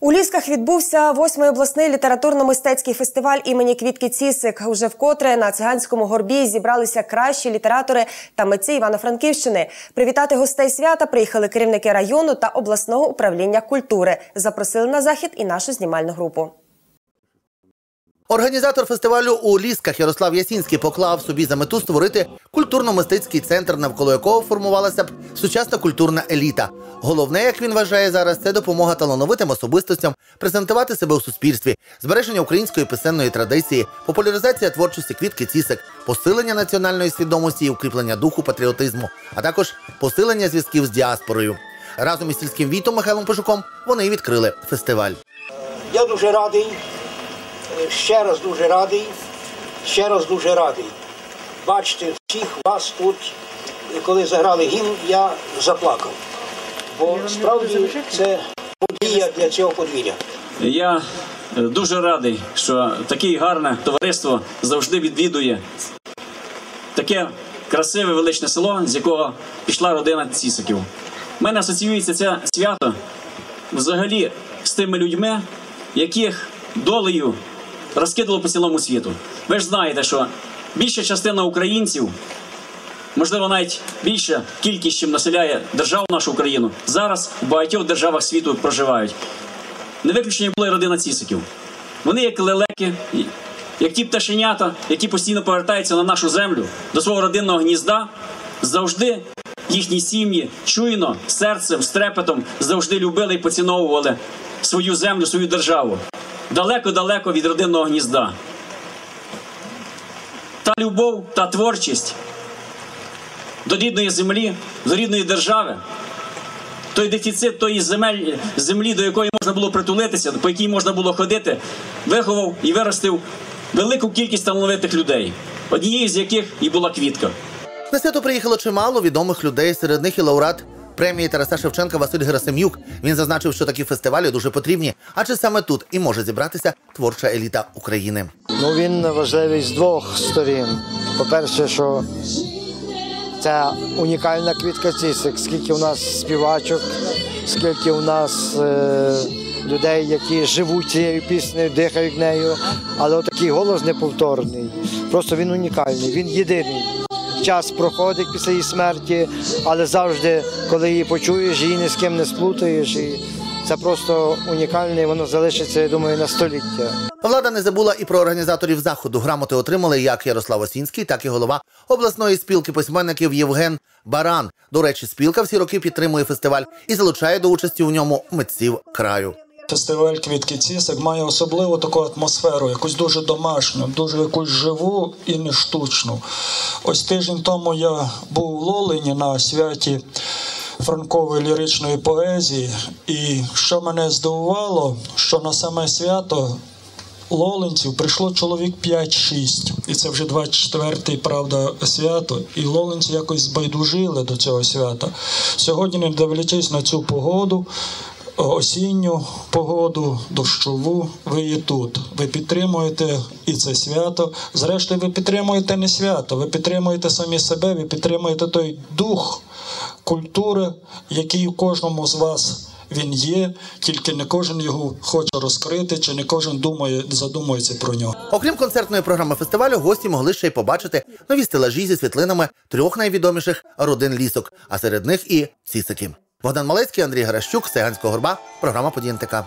У Лісках відбувся восьмий обласний літературно-мистецький фестиваль імені Квітки Цісик. Уже вкотре на циганському горбі зібралися кращі літератори та митці Івано-Франківщини. Привітати гостей свята приїхали керівники району та обласного управління культури. Запросили на захід і нашу знімальну групу. Організатор фестивалю у Лісках Ярослав Ясінський поклав собі за мету створити культурно-мистецький центр, навколо якого формувалася б сучасна культурна еліта. Головне, як він вважає зараз, це допомога талановитим особистостям презентувати себе у суспільстві, збереження української писенної традиції, популяризація творчості квітки цісик, посилення національної свідомості і укріплення духу патріотизму, а також посилення зв'язків з діаспорою. Разом із сільським вітом Михайлом Пишуком вони і відкрили фестиваль. Я дуже радий, ще раз дуже радий, ще раз дуже радий. Бачити всіх вас тут, І коли заграли гімн, я заплакав. Бо справді це подія для цього подвір'я. Я е, дуже радий, що таке гарне товариство завжди відвідує таке красиве величне село, з якого пішла родина Цісиків. У мене асоціюється це свято взагалі з тими людьми, яких долею розкидало по цілому світу. Ви ж знаєте, що більша частина українців, можливо, навіть більша кількість, чим населяє державу нашу Україну, зараз в багатьох державах світу проживають. Не виключення була і родина цісиків. Вони як лелеки, як ті пташенята, які постійно повертаються на нашу землю до свого родинного гнізда, завжди їхні сім'ї чуйно, серцем, з трепетом завжди любили і поціновували свою землю, свою державу. Далеко-далеко від родинного гнізда. Та любов, та творчість до рідної землі, до рідної держави той дефіцит тої земель, землі, до якої можна було притулитися, по якій можна було ходити, виховав і виростив велику кількість талановитих людей, однією з яких і була квітка. На свято приїхало чимало відомих людей. Серед них і лауреат премії Тараса Шевченка Василь Герасим'юк. Він зазначив, що такі фестивалі дуже потрібні, адже саме тут і може зібратися творча еліта України. Ну, він важливий з двох сторін. По-перше, що це унікальна квітка цісик, скільки у нас співачок, скільки у нас е, людей, які живуть цією піснею, дихають нею. Але отакий голос неповторний. Просто він унікальний, він єдиний. Час проходить після її смерті, але завжди, коли її почуєш, її ні з ким не сплутаєш. І це просто унікальне, воно залишиться, я думаю, на століття. Влада не забула і про організаторів заходу. Грамоти отримали як Ярослав Осінський, так і голова обласної спілки письменників Євген Баран. До речі, спілка всі роки підтримує фестиваль і залучає до участі у ньому митців краю. Фестиваль Квітки Цісик має особливу таку атмосферу, якусь дуже домашню, дуже якусь живу і не штучну. Ось тиждень тому я був у Лолині на святі франкової ліричної поезії, і що мене здивувало, що на саме свято Лолинців прийшло чоловік 5-6. І це вже 24-й, правда, свято. І лолинці якось збайдужили до цього свята. Сьогодні, не дивлячись на цю погоду, осінню погоду, дощову, ви є тут. Ви підтримуєте і це свято. Зрештою, ви підтримуєте не свято, ви підтримуєте самі себе, ви підтримуєте той дух культури, який у кожному з вас. Він є, тільки не кожен його хоче розкрити, чи не кожен думає, задумується про нього. Окрім концертної програми фестивалю, гості могли ще й побачити нові стелажі зі світлинами трьох найвідоміших родин лісок, а серед них і цісики. Богдан Малецький, Андрій Гращук, Стеганського горба, програма «Події НТК».